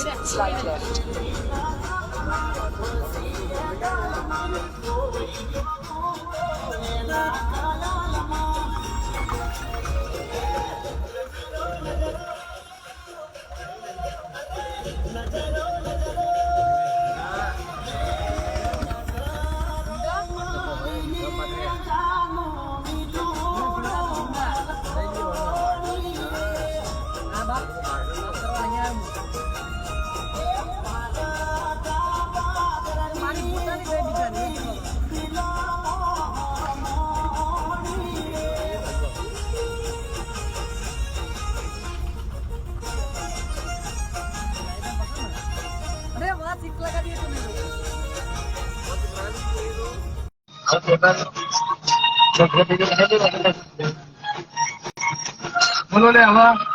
Slight right left. બોલો લે હવે.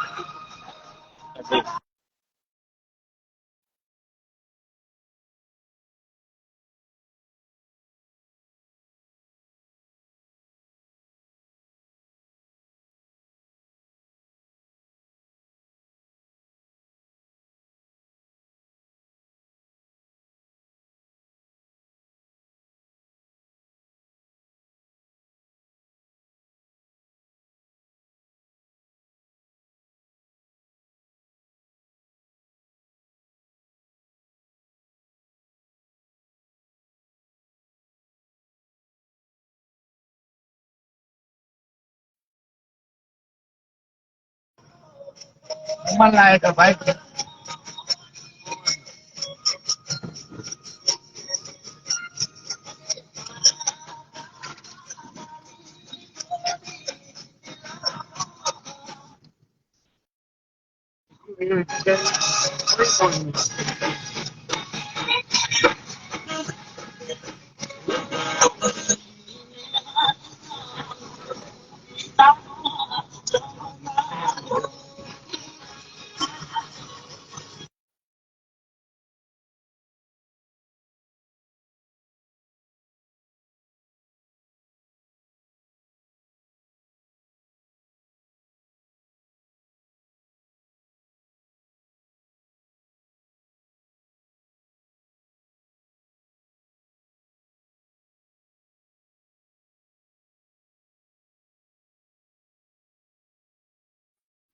ઉમર લાયક હે ભાઈ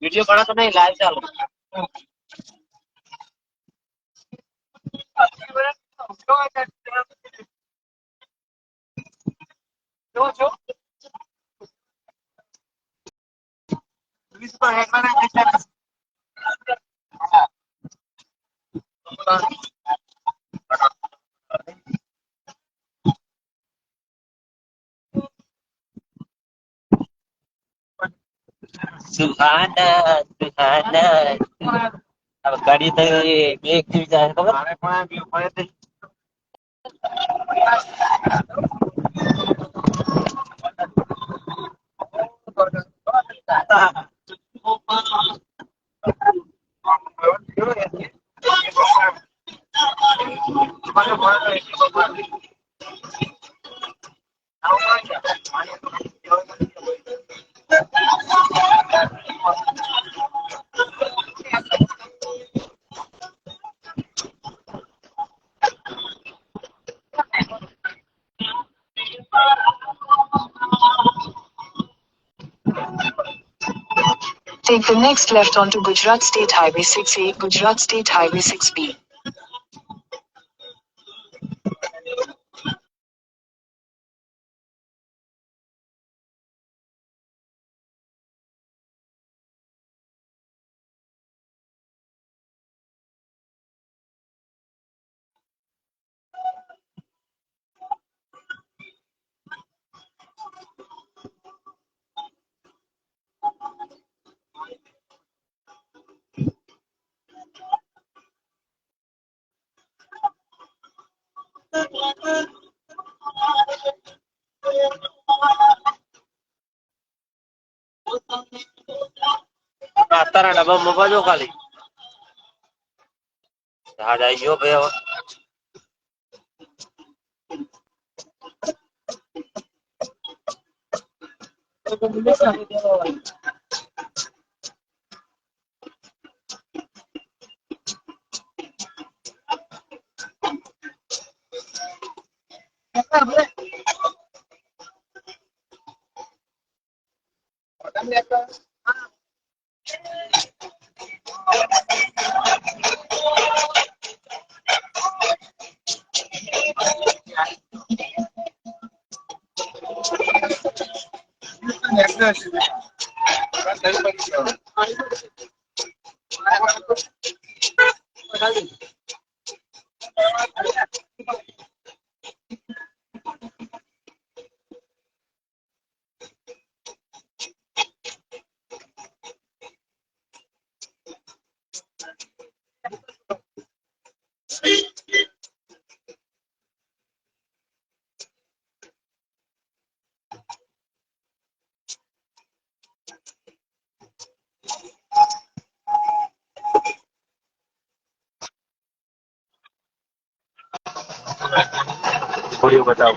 वीडियो बड़ा तो नहीं लाइव चालू जो जो प्रिंसिपल हेड मैन है। સુહાના સુહાના હવે ગાડી તો બે એક જેવી જાય ખબર મારે પણ બી પડે Take the next left onto Gujarat State Highway 6A, Gujarat State Highway 6B. નાસ્તાના ડબ્બા મૂકવા જો ખાલી. હા જાય ગયો ભાઈ હવે. થોડી બતાવો નહીં પાછું બેસી ગયા.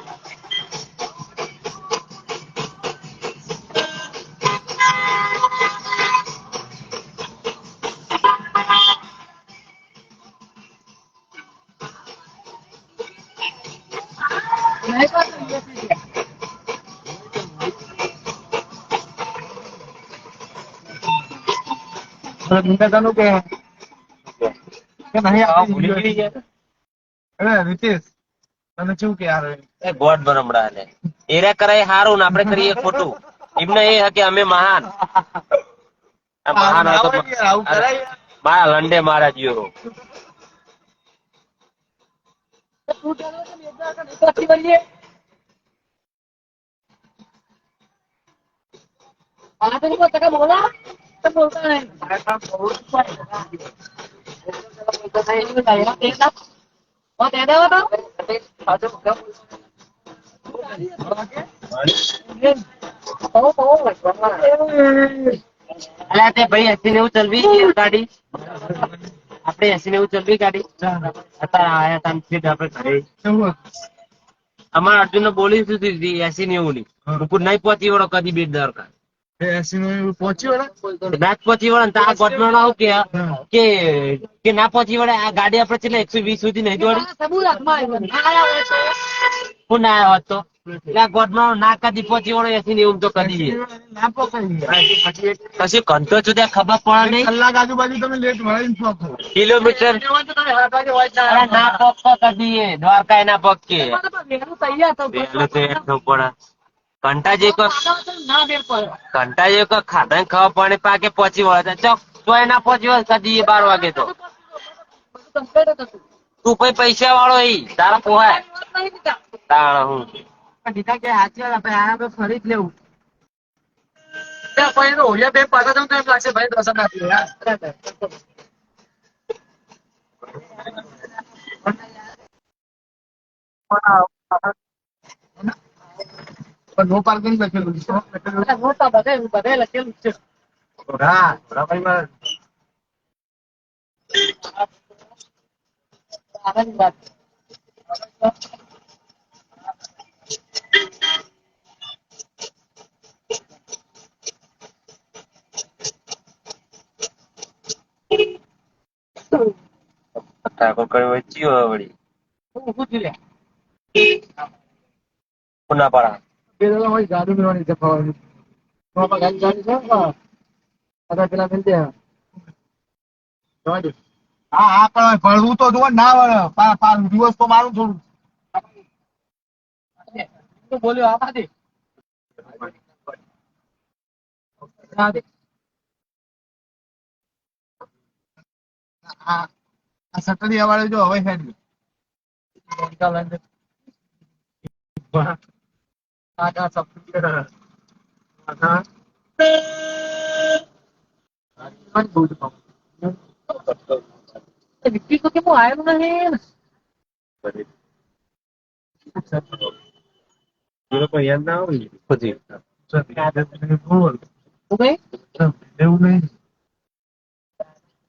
નિકેતનનું કે? કે નહીં રીતેશ. તને શું કે યાર એ ગોડ બરમડા ને એરે કરાય હારું ને આપણે કરીએ ખોટું. એમને એ હકે અમે મહાન. આ મહાન હતો. મારા લંડે મારા જીરો બોલા અલ્યા તે ભાઈ એસી નેવું ચલવી ગાડી. આપણે એસી નેવું ચલવી ગાડી. અત્યારે આયા અમારા અર્જુન બોલી શું હતી એસી નેવું ની. મુકુટ નહીં પહોંચી વળો, કદી બે દરકાર નું પહોંચી વળે તો આ ગોઠવણ આવું કે? કે કે ના પહોંચી વળે આ ગાડી આપણે છેલ્લે એકસો વીસ સુધી નહીં દોડી. સબૂત હાથમાં આવ્યો ના. આવ્યા હોય તો હું ના આવ્યો હોત. એટલે ગોઠવણ ના કદી પહોંચી વળે એસી નેવું તો કદી બી. ના પકડી કશું ખબર પડે નહીં. કલાક આજુબાજુ તમે લેટ પહોંચો કિલોમીટર. ના પગ કદી એ દ્વારકા ના પગ કે તૈયાર થવું પડે. તો ઘંટા જે કોઈ ઘંટા જે કોઈ ખાધા ને ખાવા પાણી પાકે પહોંચી વળે તો ચોક તોય ના પહોંચી વળે કદી બાર વાગે તો. તું પછી પૈસા વાળો એ તારા પોહાય. તાણ હું. દીધા કે હાચી વાત આપણે આયા ફરી જ લેવું. પછી તો હોલિયા બે પાછા જવું તો એમ લાગશે ભાઈ દર્શન આપી યાર. પણ નો પાર્કિંગ લખેલું છે મોટા બધે બધા લખેલું છે. હા બરાબર આગળની વાત. વચ્ચી હોય વળી. પુના પાડા દાડા હોય ગાડી મેળવાની છે. તો આપણે ગાડી ચાલી છે ને? પેલા મિલ દે. જવા હા હા પણ ભરવું તો જુઓ ના વળે પા- પા- દિવસ તો મારું થોડું. તો બોલ્યો આપા દે ના દે આ આ સટડિયા વાળે જો હવે હેડ હા બોલ. તું કઈ એવું નહીં.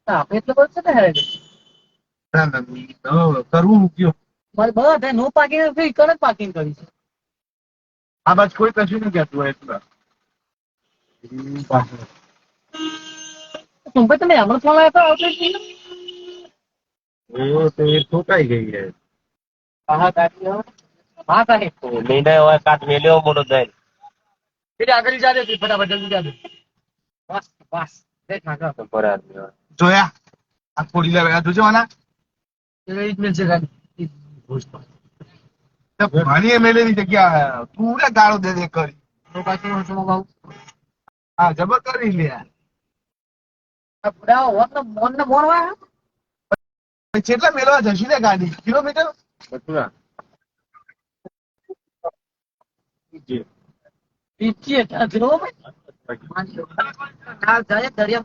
આપણે એટલે બોલશે ને હેરે ના, ના, ના, કરવું કયો? મારે બધા નો પાર્કિંગ ઈકણ જ પાર્કિંગ કરી છે. આ બાજ કોઈ કશું નહીં કહેતું હોય એટલે તું તમે હમણાં ફોન આવ્યો તો આવતો જ નહીં એ તો એ ઠોકાઈ ગઈ છે. હા ગાડી હા. સાહેબ મહિને હોય કાટ મેલ્યો મોટો જાય. એટલે આગળ જાજે તું ફટાફટ જલ્દી જાજે. બસ બસ. જોયા? આ ખોડી લેવા જોજો આના. એ જ ગાડી ઘણી એમએલએ ની જગ્યા તું ને ગાળો દે દે કરી. તો પાછું હું શું હા જબર કરી લે. કેટલા મેળવા જશે ને ગાડી? કિલોમીટર? જાય દરિયા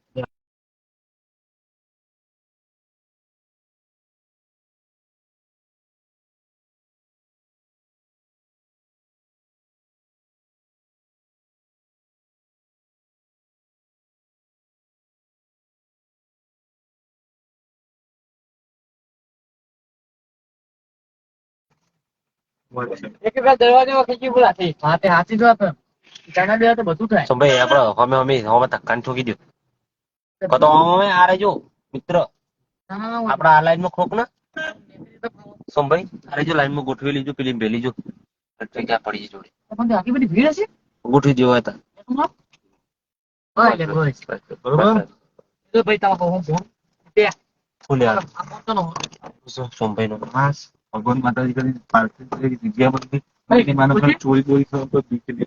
એક એક દરવાજો ખીચી બોલા થઈ હા હાથી જો આપે જાણા બે તો બધું થાય. સંભાઈ આપડે હમે હમે હમે ધક્કાને ઠોકી દો કતો હમે આ રહેજો મિત્ર. આપડા આ લાઈનમાં ખોક ને? સંભાઈ આ રહેજો લાઈનમાં ગોઠવી લીજો પેલી ભેલી જો. જગ્યા પડી જોડે પણ બધી ભીડ હશે? ગોઠવી દેવા હતા બરોબર? ભાઈ ફોન ફોન સંભાઈ નો માસ ભગવાન માતાજી કરી પાર્થિવ જગ્યા બધી માનો ચોરી બોરી થવા પર બીક લે.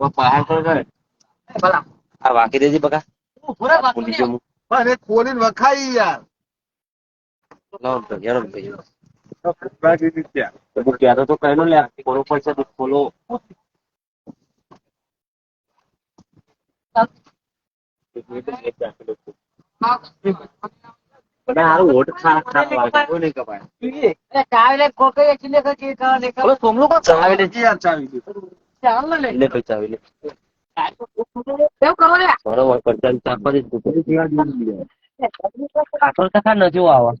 પહાડ પર કરે. ભલા. આ વાકી દેજે બકા. પૂરા અરે ખોલીને વખાઈ યાર? લાવો યાર ભાઈ તો તું કહેતો તો કહેલો લે પડશે તો ખોલો. નજો આવા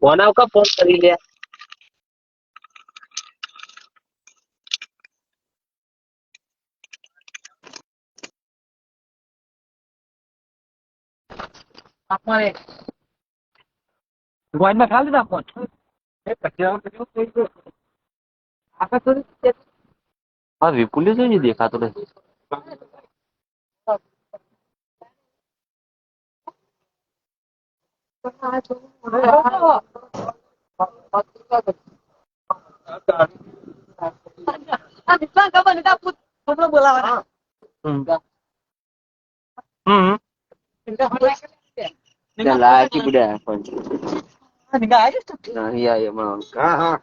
ફોન ફોન કરી લે અમારે ગોઈનમાં ખાલી ના ફોન એ પછી આવ પછી કોઈ કોઈ આકા તો હા વિપુલ છે ને દેખાતો નથી બોલાવા ત્યાં લાયકી બુડા ફોન નહીં આ એમાં હા હા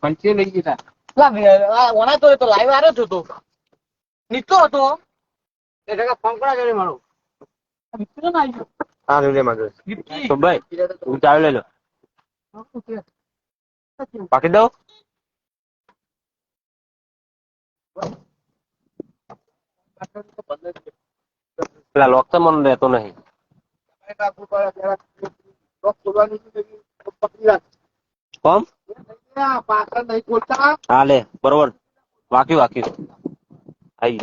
પંચે લઈ ગયા ઓના તો તો લાઈવ આવ્યો હતો. નીકળો હતો. એ જગા પંકડા કરી મારો? નીકળ્યો ના આવ્યો હા લે માગો. તો ભાઈ હું ચાવી લઈ લો પાકી દઉં? પેલા લોક તો મને રહેતો નહીં. કોમ? હા લે બરોબર. વાક્યું વાક્યું. આઈ.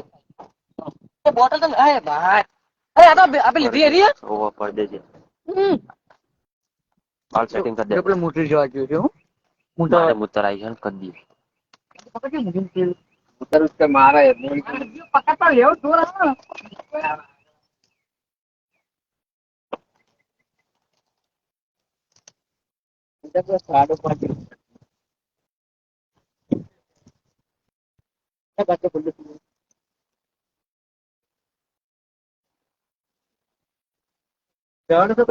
બોટલ તો હે ભાઈ અરે આ તો આપણે લીધી એરી હે? ઓવો પડ દેજે. હાલ સેટિંગ કરી દે. એ મોટર મોટી જોવા ગયો છે હું. મારે મુતર આવી છે કરી દઈએ પકડ કે મોટી ઉતર ઉતર મારે પકડતા લેવો જોર આવે ને. સાડો પાંચ એ બાકી બોલું છું. જવાનું તો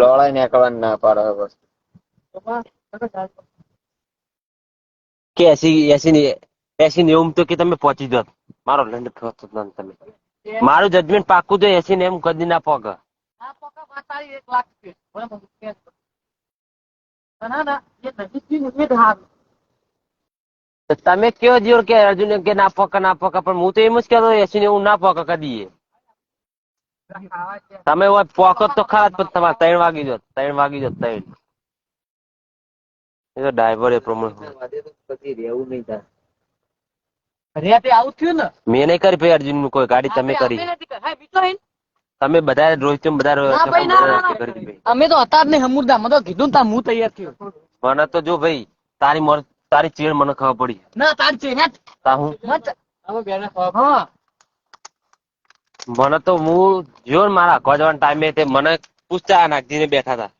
ના એસી ને એમ નેવું તો કે તમે પહોંચી દો મારો લંડ પહોંચો જ નહીં તમે. મારું જજમેન્ટ પાકું તો એસી ને એમ કદી ના પોગ. ના ના. તમે કયો જીઓ કે અર્જુન કે ના પોકા ના પોકા પણ હું તો એમ જ કહેતો એસી નેવું ના પોકા કદી તમે પોકો તો ખરા પણ તમારે ત્રણ વાગી જો ત્રણ વાગી જો ત્રણ. એ તો ડ્રાઈવર એ પ્રમાણે. રેતે આવું થયું ને? મેં નહીં કરી ભાઈ અર્જુન કોઈ ગાડી તમે કરી. ને? તમે બધા રોહિત બધા ના ના, ના, ના. અમે તો હતા જ નહીં હમુરદા મેં તો કીધું ને હું તૈયાર થયો. મને તો જો ભાઈ તારી મર તારી ચીડ મને ખબર પડી. ના તાર છે તા હું? મને તો હું જો મારા આખવા જવાના ટાઈમે તે મને પૂછતા નાખીને બેઠા હતા.